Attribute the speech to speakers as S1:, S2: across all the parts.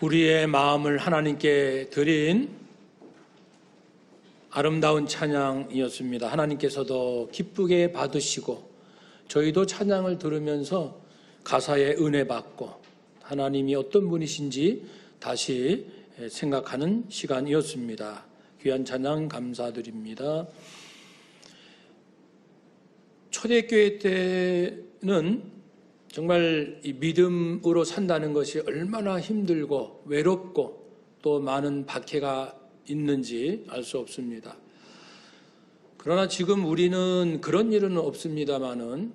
S1: 우리의 마음을 하나님께 드린 아름다운 찬양이었습니다. 하나님께서도 기쁘게 받으시고 저희도 찬양을 들으면서 가사에 은혜 받고 하나님이 어떤 분이신지 다시 생각하는 시간이었습니다. 귀한 찬양 감사드립니다. 초대교회 때는 정말 이 믿음으로 산다는 것이 얼마나 힘들고 외롭고 또 많은 박해가 있는지 알 수 없습니다. 그러나 지금 우리는 그런 일은 없습니다만은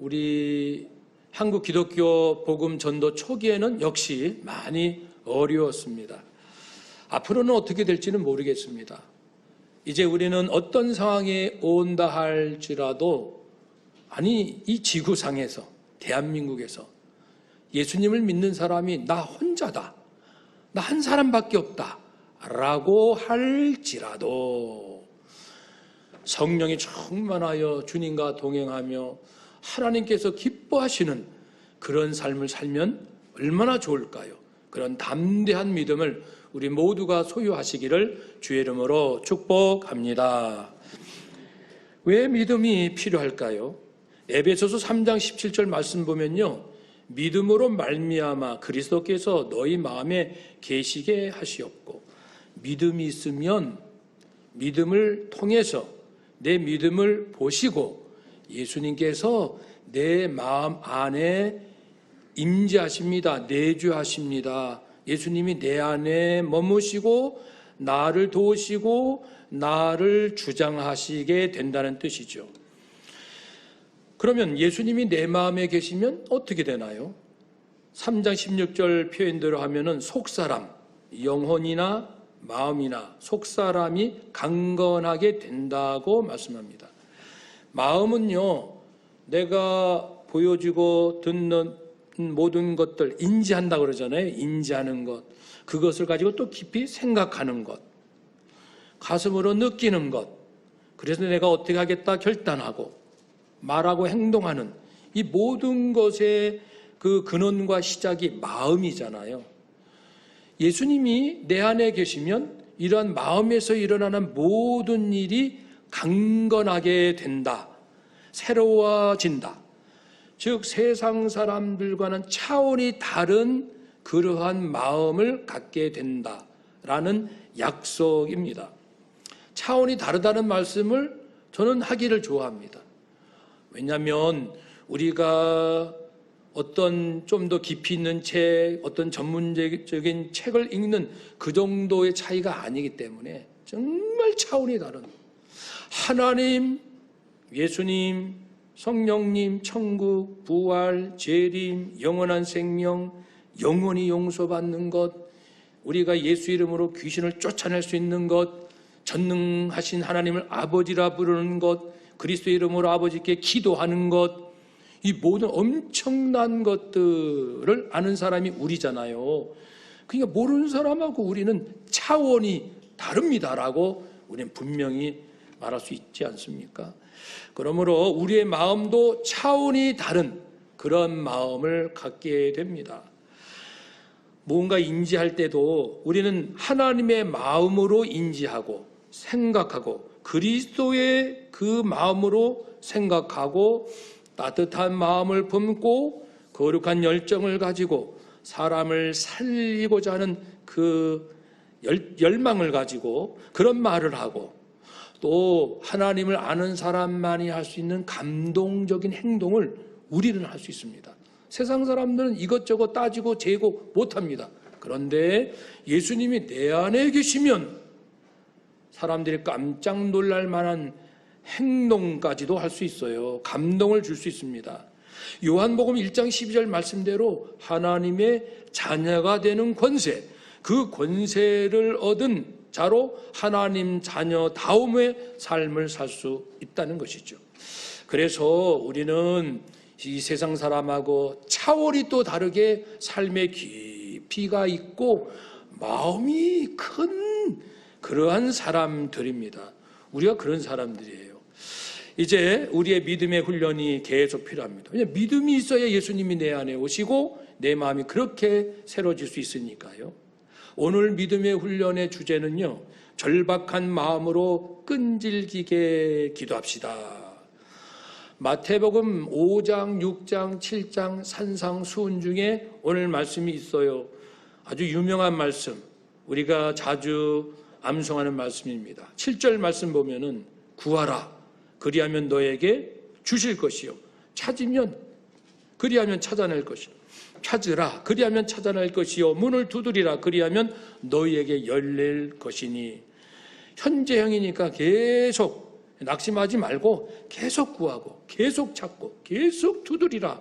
S1: 우리 한국 기독교 복음 전도 초기에는 역시 많이 어려웠습니다. 앞으로는 어떻게 될지는 모르겠습니다. 이제 우리는 어떤 상황에 온다 할지라도 아니 이 지구상에서 대한민국에서 예수님을 믿는 사람이 나 혼자다. 나 한 사람밖에 없다. 라고 할지라도 성령이 충만하여 주님과 동행하며 하나님께서 기뻐하시는 그런 삶을 살면 얼마나 좋을까요? 그런 담대한 믿음을 우리 모두가 소유하시기를 주의 이름으로 축복합니다. 왜 믿음이 필요할까요? 에베소서 3장 17절 말씀 보면요. 믿음으로 말미암아 그리스도께서 너희 마음에 계시게 하시옵고 믿음이 있으면 믿음을 통해서 내 믿음을 보시고 예수님께서 내 마음 안에 임재하십니다. 내주하십니다. 예수님이 내 안에 머무시고 나를 도우시고 나를 주장하시게 된다는 뜻이죠. 그러면 예수님이 내 마음에 계시면 어떻게 되나요? 3장 16절 표현대로 하면은 속사람, 영혼이나 마음이나 속사람이 강건하게 된다고 말씀합니다. 마음은요, 내가 보여주고 듣는 모든 것들 인지한다 그러잖아요. 인지하는 것. 그것을 가지고 또 깊이 생각하는 것. 가슴으로 느끼는 것. 그래서 내가 어떻게 하겠다 결단하고 말하고 행동하는 이 모든 것의 그 근원과 시작이 마음이잖아요. 예수님이 내 안에 계시면 이러한 마음에서 일어나는 모든 일이 강건하게 된다. 새로워진다. 즉, 세상 사람들과는 차원이 다른 그러한 마음을 갖게 된다. 라는 약속입니다. 차원이 다르다는 말씀을 저는 하기를 좋아합니다. 왜냐하면 우리가 어떤 좀 더 깊이 있는 책, 어떤 전문적인 책을 읽는 그 정도의 차이가 아니기 때문에 정말 차원이 다른. 하나님, 예수님, 성령님, 천국, 부활, 재림, 영원한 생명, 영원히 용서받는 것, 우리가 예수 이름으로 귀신을 쫓아낼 수 있는 것, 전능하신 하나님을 아버지라 부르는 것, 그리스도 이름으로 아버지께 기도하는 것, 이 모든 엄청난 것들을 아는 사람이 우리잖아요. 그러니까 모르는 사람하고 우리는 차원이 다릅니다라고 우리는 분명히 말할 수 있지 않습니까? 그러므로 우리의 마음도 차원이 다른 그런 마음을 갖게 됩니다. 뭔가 인지할 때도 우리는 하나님의 마음으로 인지하고 생각하고 그리스도의 그 마음으로 생각하고 따뜻한 마음을 품고 거룩한 열정을 가지고 사람을 살리고자 하는 그 열, 망을 가지고 그런 말을 하고 또 하나님을 아는 사람만이 할 수 있는 감동적인 행동을 우리는 할 수 있습니다. 세상 사람들은 이것저것 따지고 재고 못합니다. 그런데 예수님이 내 안에 계시면 사람들이 깜짝 놀랄 만한 행동까지도 할 수 있어요. 감동을 줄 수 있습니다. 요한복음 1장 12절 말씀대로 하나님의 자녀가 되는 권세, 그 권세를 얻은 자로 하나님 자녀 다움의 삶을 살 수 있다는 것이죠. 그래서 우리는 이 세상 사람하고 차원이 또 다르게 삶의 깊이가 있고 마음이 큰 그러한 사람들입니다. 우리가 그런 사람들이에요. 이제 우리의 믿음의 훈련이 계속 필요합니다. 왜냐 믿음이 있어야 예수님이 내 안에 오시고 내 마음이 그렇게 새로워질 수 있으니까요. 오늘 믿음의 훈련의 주제는요. 절박한 마음으로 끈질기게 기도합시다. 마태복음 5장, 6장, 7장 산상수훈 중에 오늘 말씀이 있어요. 아주 유명한 말씀. 우리가 자주 암송하는 말씀입니다. 7절 말씀 보면은 구하라. 그리하면 너에게 주실 것이요. 찾으면 그리하면 찾아낼 것이요. 찾으라. 그리하면 찾아낼 것이요. 문을 두드리라. 그리하면 너희에게 열릴 것이니. 현재형이니까 계속 낙심하지 말고 계속 구하고 계속 찾고 계속 두드리라.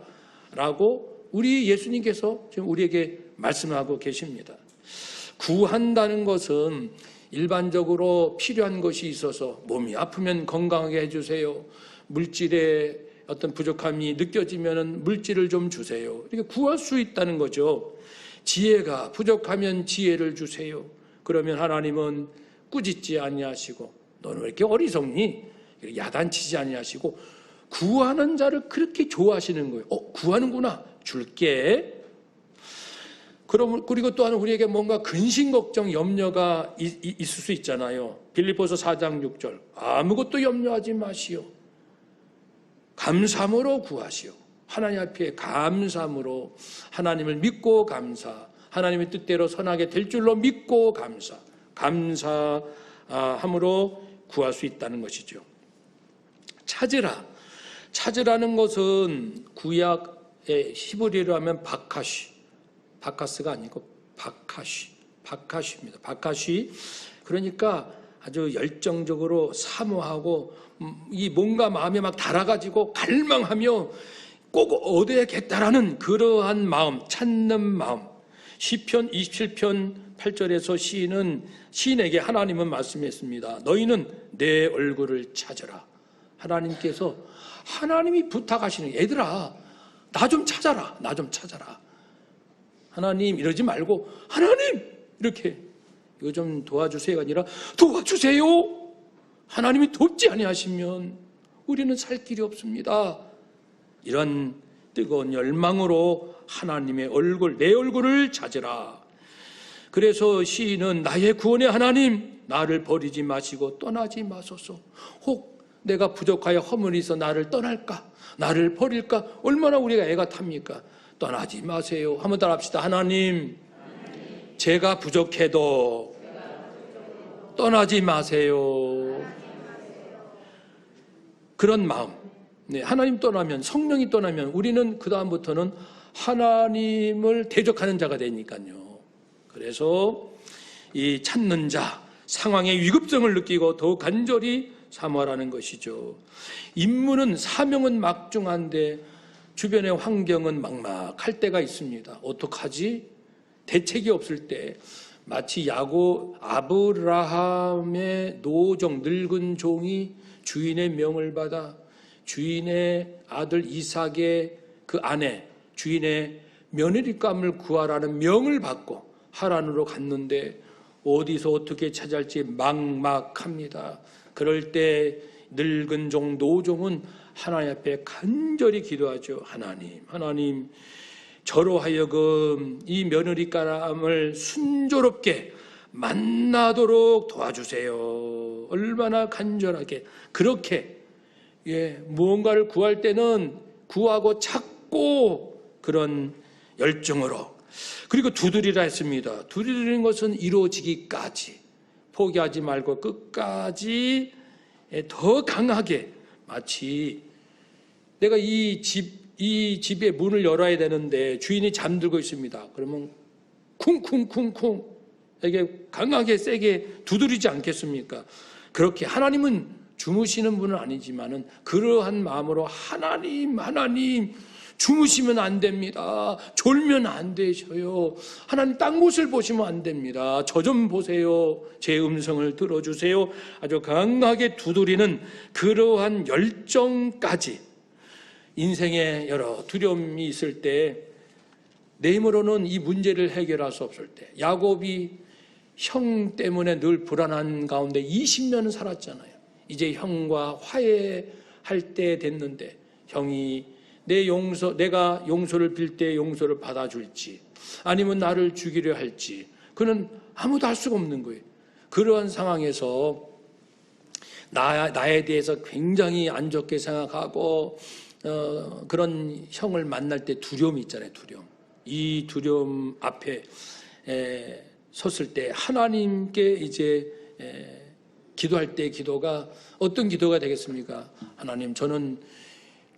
S1: 라고 우리 예수님께서 지금 우리에게 말씀하고 계십니다. 구한다는 것은 일반적으로 필요한 것이 있어서 몸이 아프면 건강하게 해주세요. 물질에 어떤 부족함이 느껴지면 물질을 좀 주세요. 이렇게 구할 수 있다는 거죠. 지혜가 부족하면 지혜를 주세요. 그러면 하나님은 꾸짖지 아니하시고 너는 왜 이렇게 어리석니? 야단치지 아니하시고 구하는 자를 그렇게 좋아하시는 거예요. 어, 구하는구나. 줄게. 그럼 그리고 또한 우리에게 뭔가 근심 걱정 염려가 있을 수 있잖아요. 빌립보서 4장 6절 아무것도 염려하지 마시오. 감사함으로 구하시오. 하나님 앞에 감사함으로 하나님을 믿고 감사. 하나님의 뜻대로 선하게 될 줄로 믿고 감사. 감사함으로 구할 수 있다는 것이죠. 찾으라. 찾으라는 것은 구약의 히브리어로 하면 바카시. 바카스가 아니고 바카시. 바카시입니다. 바카시. 그러니까 아주 열정적으로 사모하고 음, 이 뭔가 마음에 막 달아가지고 갈망하며 꼭 얻어야겠다라는 그러한 마음, 찾는 마음. 시편 27편 8절에서 시인은 시인에게 하나님은 말씀했습니다. 너희는 내 얼굴을 찾아라. 하나님께서 하나님이 부탁하시는 얘들아 나 좀 찾아라. 나 좀 찾아라. 하나님 이러지 말고 하나님 이렇게 이거 좀 도와주세요가 아니라 도와주세요. 하나님이 돕지 아니하시면 우리는 살 길이 없습니다. 이런 뜨거운 열망으로 하나님의 얼굴, 내 얼굴을 찾으라. 그래서 시인은 나의 구원의 하나님, 나를 버리지 마시고 떠나지 마소서. 혹 내가 부족하여 허물이서 나를 떠날까? 나를 버릴까? 얼마나 우리가 애가 탑니까? 떠나지 마세요. 한번 따라 합시다. 하나님, 제가 부족해도 떠나지 마세요. 그런 마음. 네, 하나님 떠나면 성령이 떠나면 우리는 그 다음부터는 하나님을 대적하는 자가 되니까요. 그래서 이 찾는 자 상황의 위급성을 느끼고 더 간절히 사모하라는 것이죠. 임무는 사명은 막중한데 주변의 환경은 막막할 때가 있습니다. 어떡하지? 대책이 없을 때 마치 야고 아브라함의 노종 늙은 종이 주인의 명을 받아 주인의 아들 이삭의 그 아내 주인의 며느리감을 구하라는 명을 받고 하란으로 갔는데 어디서 어떻게 찾아올지 막막합니다. 그럴 때 늙은 종 노종은 하나님 앞에 간절히 기도하죠. 하나님, 하나님, 저로 하여금 이 며느리감을 순조롭게 만나도록 도와주세요. 얼마나 간절하게 그렇게 예, 무언가를 구할 때는 구하고 찾고 그런 열정으로 그리고 두드리라 했습니다. 두드리는 것은 이루어지기까지 포기하지 말고 끝까지 더 강하게 마치 내가 이 집, 이 집의 문을 열어야 되는데 주인이 잠들고 있습니다. 그러면 쿵쿵쿵쿵 이게 강하게 세게 두드리지 않겠습니까? 그렇게 하나님은 주무시는 분은 아니지만은 그러한 마음으로 하나님, 하나님, 주무시면 안 됩니다. 졸면 안 되셔요. 하나님 딴 곳을 보시면 안 됩니다. 저 좀 보세요. 제 음성을 들어주세요. 아주 강하게 두드리는 그러한 열정까지 인생에 여러 두려움이 있을 때 내 힘으로는 이 문제를 해결할 수 없을 때 야곱이 형 때문에 늘 불안한 가운데 20년은 살았잖아요. 이제 형과 할때 됐는데 형이 내 용서 내가 용서를 빌 때 용서를 받아줄지 아니면 나를 죽이려 할지 그는 아무도 알 수가 없는 거예요. 그러한 상황에서 나, 나에 대해서 굉장히 안 좋게 생각하고 어, 그런 형을 만날 때 두려움이 있잖아요. 두려움. 이 두려움 앞에 에, 섰을 때 하나님께 이제 에, 기도할 때 기도가 어떤 기도가 되겠습니까? 하나님 저는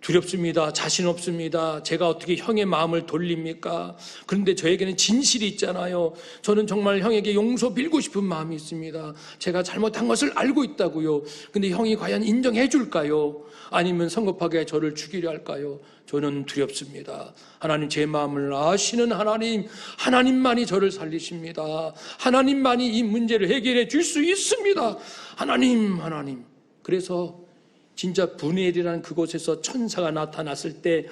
S1: 두렵습니다. 자신 없습니다. 제가 어떻게 형의 마음을 돌립니까? 그런데 저에게는 진실이 있잖아요. 저는 정말 형에게 용서 빌고 싶은 마음이 있습니다. 제가 잘못한 것을 알고 있다고요. 근데 형이 과연 인정해 줄까요? 아니면 성급하게 저를 죽이려 할까요? 저는 두렵습니다. 하나님 제 마음을 아시는 하나님, 하나님만이 저를 살리십니다. 하나님만이 이 문제를 해결해 줄 수 있습니다. 하나님, 하나님. 그래서 진짜 분해일이라는 그곳에서 천사가 나타났을 때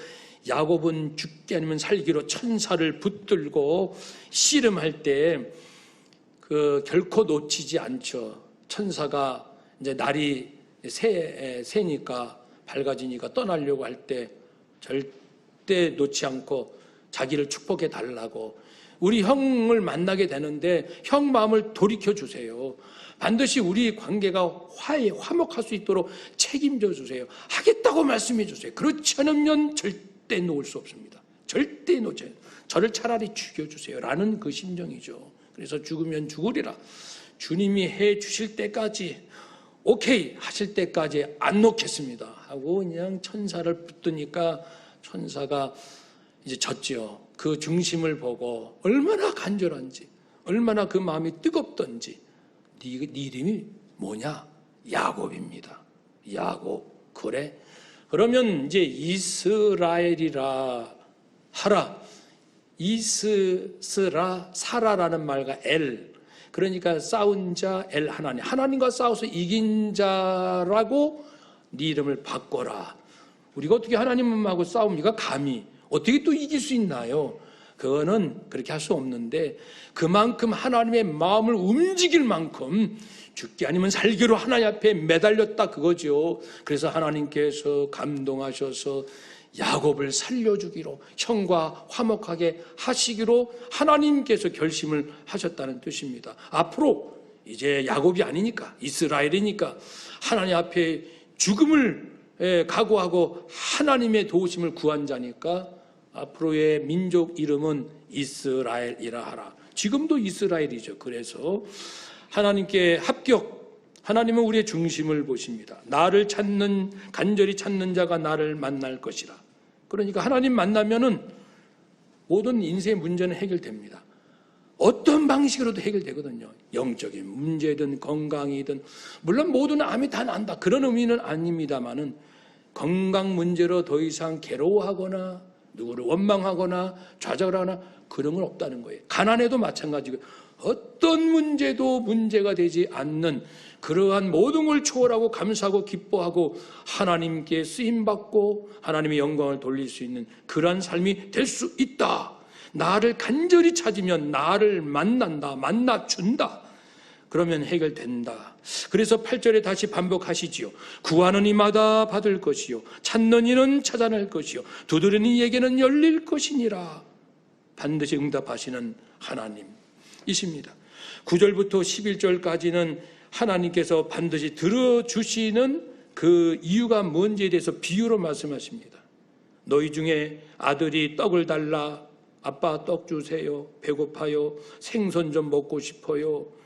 S1: 야곱은 죽게 아니면 살기로 천사를 붙들고 씨름할 때 그 결코 놓치지 않죠. 천사가 이제 날이 새, 새니까 밝아지니까 떠나려고 할 때 절대 놓지 않고 자기를 축복해 달라고 우리 형을 만나게 되는데 형 마음을 돌이켜 주세요. 반드시 우리 관계가 화해, 화목할 수 있도록 책임져 주세요. 하겠다고 말씀해 주세요. 그렇지 않으면 절대 놓을 수 없습니다. 절대 놓지 저를 차라리 죽여주세요. 라는 그 심정이죠. 그래서 죽으면 죽으리라. 주님이 해 주실 때까지 오케이 하실 때까지 안 놓겠습니다. 하고 그냥 천사를 붙드니까 천사가 이제 졌죠. 그 중심을 보고 얼마나 간절한지, 얼마나 그 마음이 뜨겁던지. 네, 네 이름이 뭐냐? 야곱입니다. 야곱. 그래? 그러면 이제 이스라엘이라 하라. 이스라 사라라는 말과 엘. 그러니까 싸운 자 엘 하나님. 하나님과 싸워서 이긴 자라고 네 이름을 바꿔라. 우리가 어떻게 하나님하고 싸웁니까? 감히. 어떻게 또 이길 수 있나요? 그거는 그렇게 할 수 없는데 그만큼 하나님의 마음을 움직일 만큼 죽기 아니면 살기로 하나님 앞에 매달렸다 그거죠. 그래서 하나님께서 감동하셔서 야곱을 살려주기로 형과 화목하게 하시기로 하나님께서 결심을 하셨다는 뜻입니다. 앞으로 이제 야곱이 아니니까 이스라엘이니까 하나님 앞에 죽음을 예, 각오하고 하나님의 도우심을 구한 자니까 앞으로의 민족 이름은 이스라엘이라 하라. 지금도 이스라엘이죠. 그래서 하나님께 합격. 하나님은 우리의 중심을 보십니다. 나를 찾는 간절히 찾는 자가 나를 만날 것이라. 그러니까 하나님 만나면은 모든 인생의 문제는 해결됩니다. 어떤 방식으로도 해결되거든요. 영적인 문제든 건강이든 물론 모든 암이 다 난다 그런 의미는 아닙니다만은 건강 문제로 더 이상 괴로워하거나 누구를 원망하거나 좌절을 하거나 그런 건 없다는 거예요. 가난해도 마찬가지고 어떤 문제도 문제가 되지 않는 그러한 모든 걸 초월하고 감사하고 기뻐하고 하나님께 쓰임 받고 하나님의 영광을 돌릴 수 있는 그러한 삶이 될 수 있다. 나를 간절히 찾으면 나를 만난다, 만나 준다. 그러면 해결된다. 그래서 8절에 다시 반복하시지요. 구하는 이마다 받을 것이요. 찾는 이는 찾아낼 것이요. 두드리는 이에게는 열릴 것이니라. 반드시 응답하시는 하나님이십니다. 9절부터 11절까지는 하나님께서 반드시 들어주시는 그 이유가 뭔지에 대해서 비유로 말씀하십니다. 너희 중에 아들이 떡을 달라 아빠 떡 주세요. 배고파요. 생선 좀 먹고 싶어요.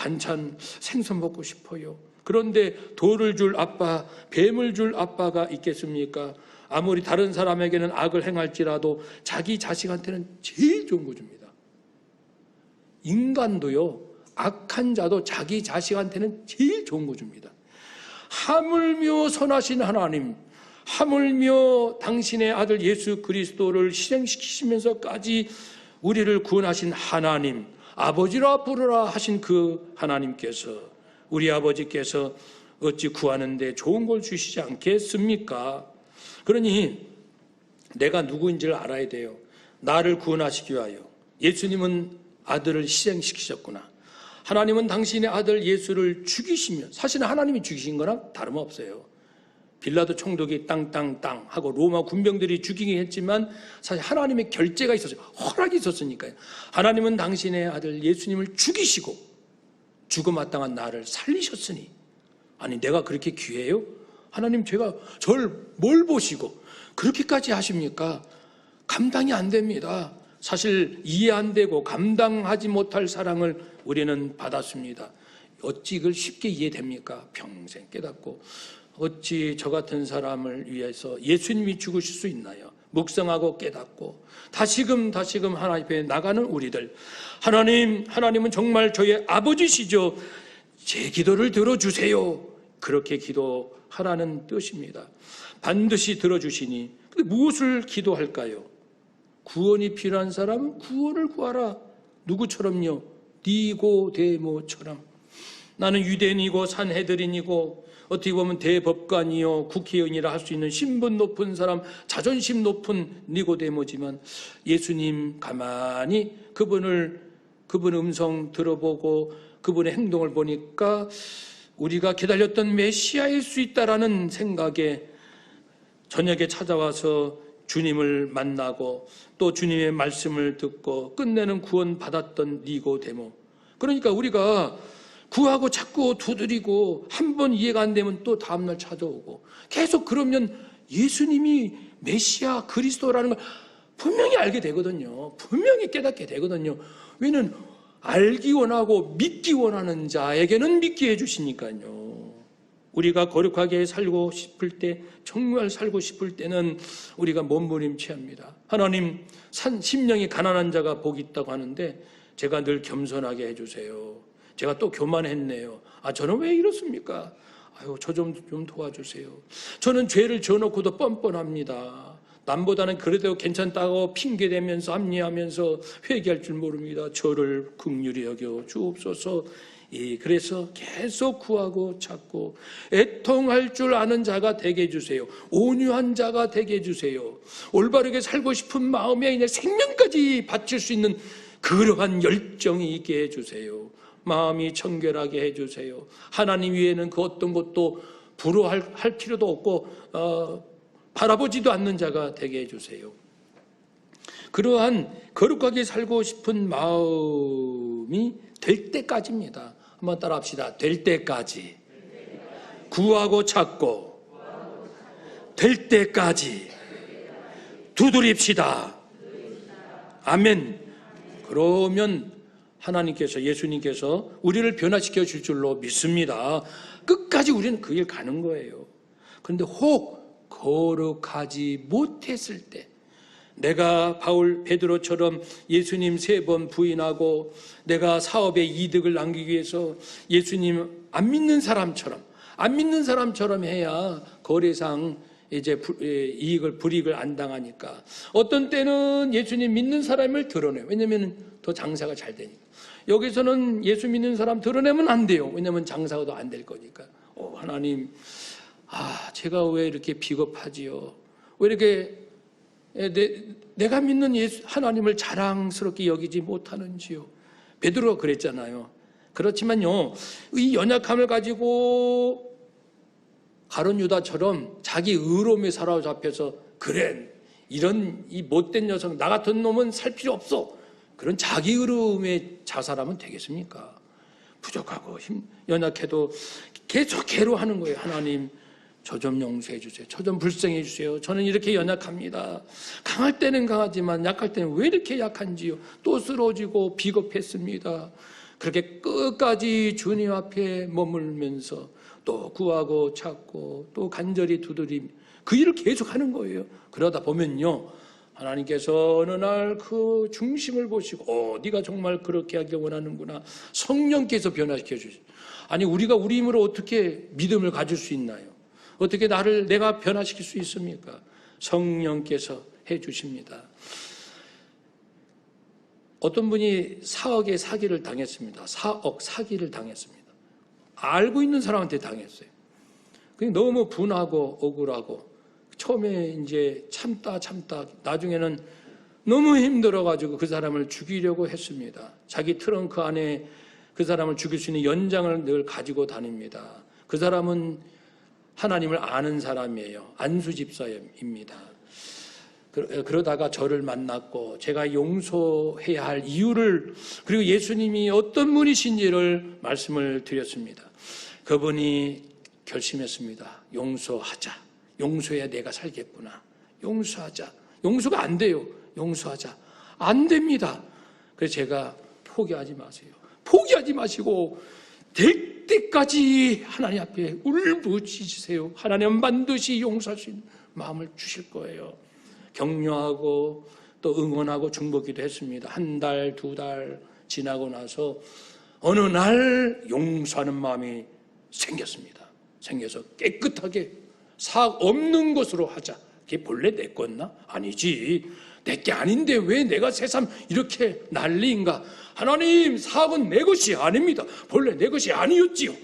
S1: 반찬 생선 먹고 싶어요. 그런데 돌을 줄 아빠, 뱀을 줄 아빠가 있겠습니까? 아무리 다른 사람에게는 악을 행할지라도 자기 자식한테는 제일 좋은 거 줍니다. 인간도요, 악한 자도 자기 자식한테는 제일 좋은 거 줍니다. 하물며 선하신 하나님, 하물며 당신의 아들 예수 그리스도를 실행시키시면서까지 우리를 구원하신 하나님, 아버지라 부르라 하신 그 하나님께서 우리 아버지께서 어찌 구하는데 좋은 걸 주시지 않겠습니까? 그러니 내가 누구인지를 알아야 돼요. 나를 구원하시기 위하여 예수님은 아들을 희생시키셨구나. 하나님은 당신의 아들 예수를 죽이시면 사실은 하나님이 죽이신 거랑 다름없어요. 빌라도 총독이 땅땅땅 하고 로마 군병들이 죽이긴 했지만 사실 하나님의 결재가 있었어요. 허락이 있었으니까요. 하나님은 당신의 아들 예수님을 죽이시고 죽음 마땅한 나를 살리셨으니 아니 내가 그렇게 귀해요? 하나님 제가 절 뭘 보시고 그렇게까지 하십니까? 감당이 안 됩니다. 사실 이해 안 되고 감당하지 못할 사랑을 우리는 받았습니다. 어찌 이걸 쉽게 이해됩니까? 평생 깨닫고 어찌 저 같은 사람을 위해서 예수님이 죽으실 수 있나요? 묵상하고 깨닫고 다시금 다시금 하나님 앞에 나가는 우리들 하나님 하나님은 정말 저의 아버지시죠 제 기도를 들어주세요 그렇게 기도하라는 뜻입니다 반드시 들어주시니 무엇을 기도할까요? 구원이 필요한 사람은 구원을 구하라 누구처럼요? 니고데모처럼 나는 유대인이고 산헤드린이고 어떻게 보면 대법관이요 국회의원이라 할 수 있는 신분 높은 사람 자존심 높은 니고데모지만 예수님 가만히 그분을 그분 음성 들어보고 그분의 행동을 보니까 우리가 기다렸던 메시아일 수 있다라는 생각에 저녁에 찾아와서 주님을 만나고 또 주님의 말씀을 듣고 끝내는 구원 받았던 니고데모. 그러니까 우리가 구하고 자꾸 두드리고 한 번 이해가 안 되면 또 다음날 찾아오고 계속 그러면 예수님이 메시아 그리스도라는 걸 분명히 알게 되거든요. 분명히 깨닫게 되거든요. 왜냐는 알기 원하고 믿기 원하는 자에게는 믿게 해주시니까요. 우리가 거룩하게 살고 싶을 때, 정말 살고 싶을 때는 우리가 몸부림치합니다. 하나님, 산, 심령이 가난한 자가 복이 있다고 하는데 제가 늘 겸손하게 해주세요. 제가 또 교만했네요. 아, 저는 왜 이렇습니까? 아유, 저 좀 좀 도와주세요. 저는 죄를 져놓고도 뻔뻔합니다. 남보다는 그래도 괜찮다고 핑계대면서 합리하면서 회개할 줄 모릅니다. 저를 극률히 여겨 주옵소서. 예, 그래서 계속 구하고 찾고 애통할 줄 아는 자가 되게 해주세요. 온유한 자가 되게 해주세요. 올바르게 살고 싶은 마음에 그냥 생명까지 바칠 수 있는 그러한 열정이 있게 해주세요. 마음이 청결하게 해주세요. 하나님 위에는 그 어떤 것도 부러할 할 필요도 없고 어, 바라보지도 않는 자가 되게 해주세요. 그러한 거룩하게 살고 싶은 마음이 될 때까지입니다. 한번 따라합시다. 될 때까지. 구하고 찾고 될 때까지 두드립시다. 아멘. 그러면 하나님께서 예수님께서 우리를 변화시켜 줄 줄로 믿습니다. 끝까지 우리는 그 길 가는 거예요. 그런데 혹 거룩하지 못했을 때 내가 바울 베드로처럼 예수님 세 번 부인하고 내가 사업에 이득을 남기기 위해서 예수님 안 믿는 사람처럼 안 믿는 사람처럼 해야 거래상 이제 이익을 불이익을 안 당하니까 어떤 때는 예수님 믿는 사람을 드러내요. 왜냐하면 더 장사가 잘 되니까. 여기서는 예수 믿는 사람 드러내면 안 돼요. 왜냐하면 장사가 더 안 될 거니까. 어, 하나님, 아 제가 왜 이렇게 비겁하지요? 왜 이렇게 예, 내, 내가 믿는 예수 하나님을 자랑스럽게 여기지 못하는지요? 베드로가 그랬잖아요. 그렇지만요, 이 연약함을 가지고 가론 유다처럼 자기 의로움에 사로잡혀서 그래 이런 이 못된 녀석 나 같은 놈은 살 필요 없어 그런 자기 의로움에 자살하면 되겠습니까? 부족하고 힘 연약해도 계속 괴로워하는 거예요. 하나님 저 좀 용서해 주세요. 저 좀 불쌍해 주세요. 저는 이렇게 연약합니다. 강할 때는 강하지만 약할 때는 왜 이렇게 약한지요? 또 쓰러지고 비겁했습니다. 그렇게 끝까지 주님 앞에 머물면서 또 구하고 찾고 또 간절히 두드림 그 일을 계속 하는 거예요. 그러다 보면요. 하나님께서 어느 날 그 중심을 보시고 어 네가 정말 그렇게 하길 원하는구나. 성령께서 변화시켜 주시. 아니 우리가 우리 힘으로 어떻게 믿음을 가질 수 있나요? 어떻게 나를 내가 변화시킬 수 있습니까? 성령께서 해 주십니다. 어떤 분이 4억의 사기를 당했습니다. 4억 사기를 당했습니다. 알고 있는 사람한테 당했어요. 너무 분하고 억울하고 처음에 이제 참다 참다 나중에는 너무 힘들어가지고 그 사람을 죽이려고 했습니다. 자기 트렁크 안에 그 사람을 죽일 수 있는 연장을 늘 가지고 다닙니다. 그 사람은 하나님을 아는 사람이에요. 안수 집사입니다. 그- 그러다가 저를 만났고 제가 용서해야 할 이유를 그리고 예수님이 어떤 분이신지를 말씀을 드렸습니다. 그분이 결심했습니다. 용서하자. 용서해야 내가 살겠구나. 용서하자. 용서가 안 돼요. 용서하자. 안 됩니다. 그래서 제가 포기하지 마세요. 포기하지 마시고 될 때까지 하나님 앞에 울부짖으세요. 하나님 반드시 용서할 수 있는 마음을 주실 거예요. 격려하고 또 응원하고 중보기도 했습니다. 한 달, 두 달 지나고 나서 어느 날 용서하는 마음이 생겼습니다. 생겨서 깨끗하게 사악 없는 것으로 하자. 그게 본래 내 거였나? 아니지. 내 게 아닌데 왜 내가 새삼 이렇게 난리인가? 하나님, 사악은 내 것이 아닙니다. 본래 내 것이 아니었지요.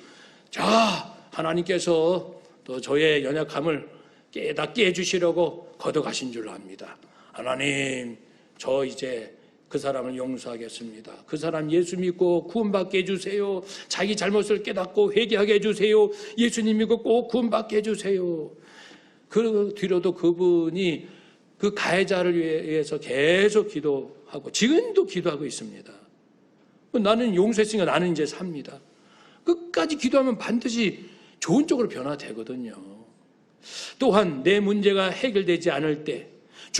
S1: 자, 하나님께서 또 저의 연약함을 깨닫게 해주시려고 걷어가신 줄 압니다. 하나님, 저 이제 그 사람을 용서하겠습니다. 그 사람 예수 믿고 구원받게 해주세요. 자기 잘못을 깨닫고 회개하게 해주세요. 예수님 믿고 꼭 구원받게 해주세요. 그 뒤로도 그분이 그 가해자를 위해서 계속 기도하고 지금도 기도하고 있습니다. 나는 용서했으니까 나는 이제 삽니다. 끝까지 기도하면 반드시 좋은 쪽으로 변화되거든요. 또한 내 문제가 해결되지 않을 때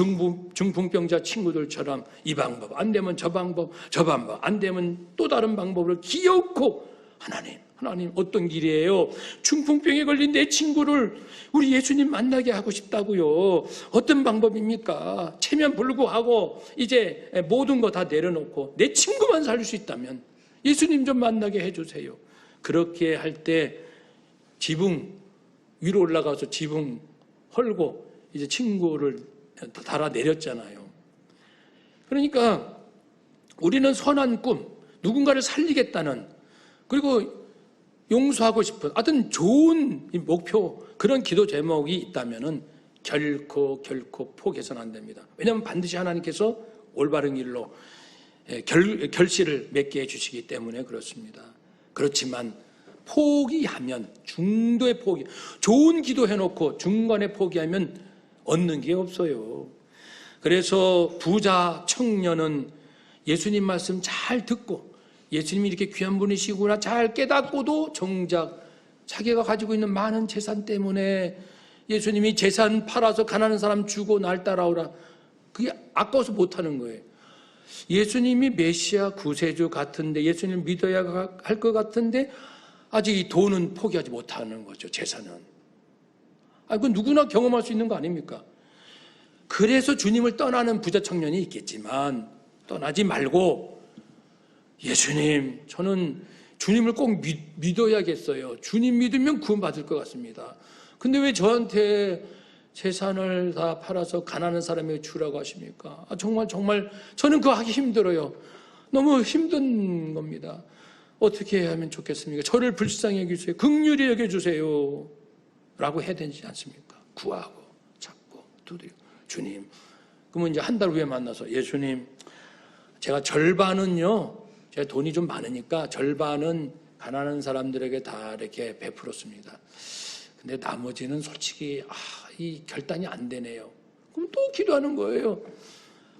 S1: 중풍, 중풍병자 친구들처럼 이 방법, 안 되면 저 방법, 저 방법, 안 되면 또 다른 방법을 기어코 하나님, 하나님 어떤 길이에요? 중풍병에 걸린 내 친구를 우리 예수님 만나게 하고 싶다고요. 어떤 방법입니까? 체면 불구하고 이제 모든 거 다 내려놓고 내 친구만 살릴 수 있다면 예수님 좀 만나게 해주세요. 그렇게 할 때 지붕 위로 올라가서 지붕 헐고 이제 친구를 달아 내렸잖아요. 그러니까 우리는 선한 꿈, 누군가를 살리겠다는 그리고 용서하고 싶은 하여튼 좋은 이 목표 그런 기도 제목이 있다면은 결코 결코 포기해서는 안 됩니다. 왜냐하면 반드시 하나님께서 올바른 길로 예, 결, 결실을 맺게 해주시기 때문에 그렇습니다. 그렇지만 포기하면 중도의 포기, 좋은 기도 해놓고 중간에 포기하면 얻는 게 없어요. 그래서 부자 청년은 예수님 말씀 잘 듣고 예수님이 이렇게 귀한 분이시구나 잘 깨닫고도 정작 자기가 가지고 있는 많은 재산 때문에 예수님이 재산 팔아서 가난한 사람 주고 날 따라오라. 그게 아까워서 못하는 거예요. 예수님이 메시아 구세주 같은데 예수님 믿어야 할 것 같은데 아직 이 돈은 포기하지 못하는 거죠. 재산은. 아, 그 누구나 경험할 수 있는 거 아닙니까? 그래서 주님을 떠나는 부자 청년이 있겠지만 떠나지 말고 예수님, 저는 주님을 꼭 믿, 믿어야겠어요. 주님 믿으면 구원받을 것 같습니다. 근데 왜 저한테 재산을 다 팔아서 가난한 사람에게 주라고 하십니까? 아, 정말, 정말, 저는 그거 하기 힘들어요. 너무 힘든 겁니다. 어떻게 하면 좋겠습니까? 저를 불쌍히 여겨주세요. 극률히 여겨주세요. 라고 해야 되지 않습니까? 구하고, 찾고, 두드려. 주님. 그러면 이제 한 달 후에 만나서 예수님, 제가 절반은요, 제가 돈이 좀 많으니까 절반은 가난한 사람들에게 다 이렇게 베풀었습니다. 근데 나머지는 솔직히, 아, 이 결단이 안 되네요. 그럼 또 기도하는 거예요.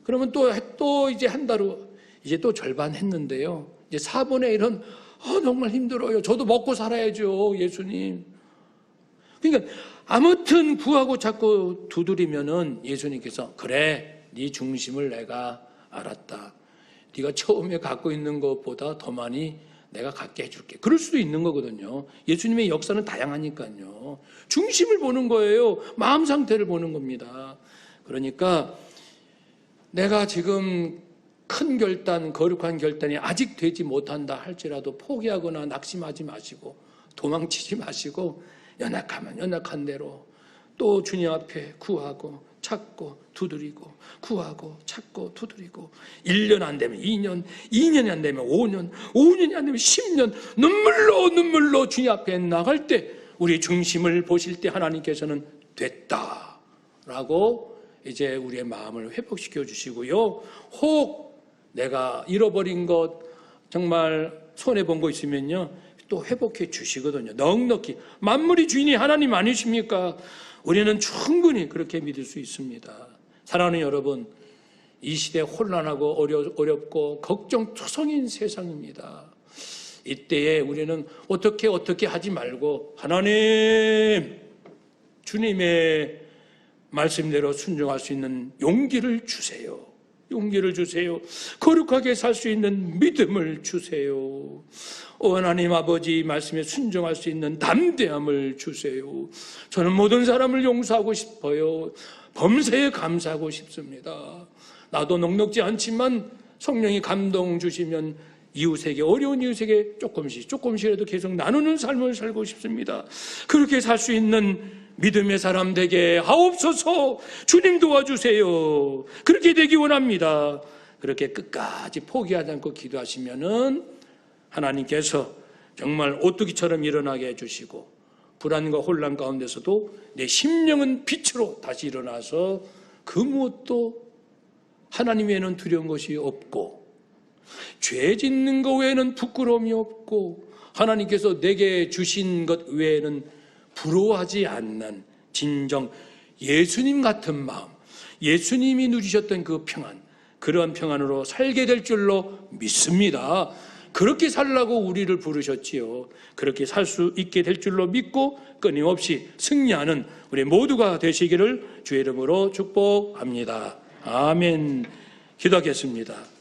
S1: 그러면 또, 또 이제 한 달 후, 이제 또 절반 했는데요. 이제 4분의 1은, 아, 정말 힘들어요. 저도 먹고 살아야죠, 예수님. 그러니까 아무튼 구하고 자꾸 두드리면은 예수님께서 그래 네 중심을 내가 알았다. 네가 처음에 갖고 있는 것보다 더 많이 내가 갖게 해줄게. 그럴 수도 있는 거거든요. 예수님의 역사는 다양하니까요. 중심을 보는 거예요. 마음 상태를 보는 겁니다. 그러니까 내가 지금 큰 결단, 거룩한 결단이 아직 되지 못한다 할지라도 포기하거나 낙심하지 마시고 도망치지 마시고 연약하면 연약한 대로 또 주님 앞에 구하고 찾고 두드리고 구하고 찾고 두드리고 1년 안 되면 2년, 2년이 안 되면 5년, 5년이 안 되면 10년 눈물로 눈물로 주님 앞에 나갈 때 우리 중심을 보실 때 하나님께서는 됐다라고 이제 우리의 마음을 회복시켜 주시고요. 혹 내가 잃어버린 것 정말 손해 본 거 있으면요. 또 회복해 주시거든요. 넉넉히 만물이 주인이 하나님 아니십니까? 우리는 충분히 그렇게 믿을 수 있습니다. 사랑하는 여러분, 이 시대 혼란하고 어려, 어렵고 걱정 투성인 세상입니다. 이때에 우리는 어떻게 어떻게 하지 말고 하나님 주님의 말씀대로 순종할 수 있는 용기를 주세요. 용기를 주세요. 거룩하게 살 수 있는 믿음을 주세요. 오 하나님 아버지 말씀에 순종할 수 있는 담대함을 주세요. 저는 모든 사람을 용서하고 싶어요. 범사에 감사하고 싶습니다. 나도 넉넉지 않지만 성령이 감동 주시면 이웃에게 어려운 이웃에게 조금씩 조금씩이라도 계속 나누는 삶을 살고 싶습니다. 그렇게 살 수 있는 믿음의 사람 되게 하옵소서 주님 도와주세요. 그렇게 되기 원합니다. 그렇게 끝까지 포기하지 않고 기도하시면은 하나님께서 정말 오뚜기처럼 일어나게 해주시고 불안과 혼란 가운데서도 내 심령은 빛으로 다시 일어나서 그 무엇도 하나님 외에는 두려운 것이 없고 죄 짓는 것 외에는 부끄러움이 없고 하나님께서 내게 주신 것 외에는 부러워하지 않는 진정 예수님 같은 마음, 예수님이 누리셨던 그 평안, 그러한 평안으로 살게 될 줄로 믿습니다. 그렇게 살라고 우리를 부르셨지요. 그렇게 살 수 있게 될 줄로 믿고 끊임없이 승리하는 우리 모두가 되시기를 주의 이름으로 축복합니다. 아멘. 기도하겠습니다.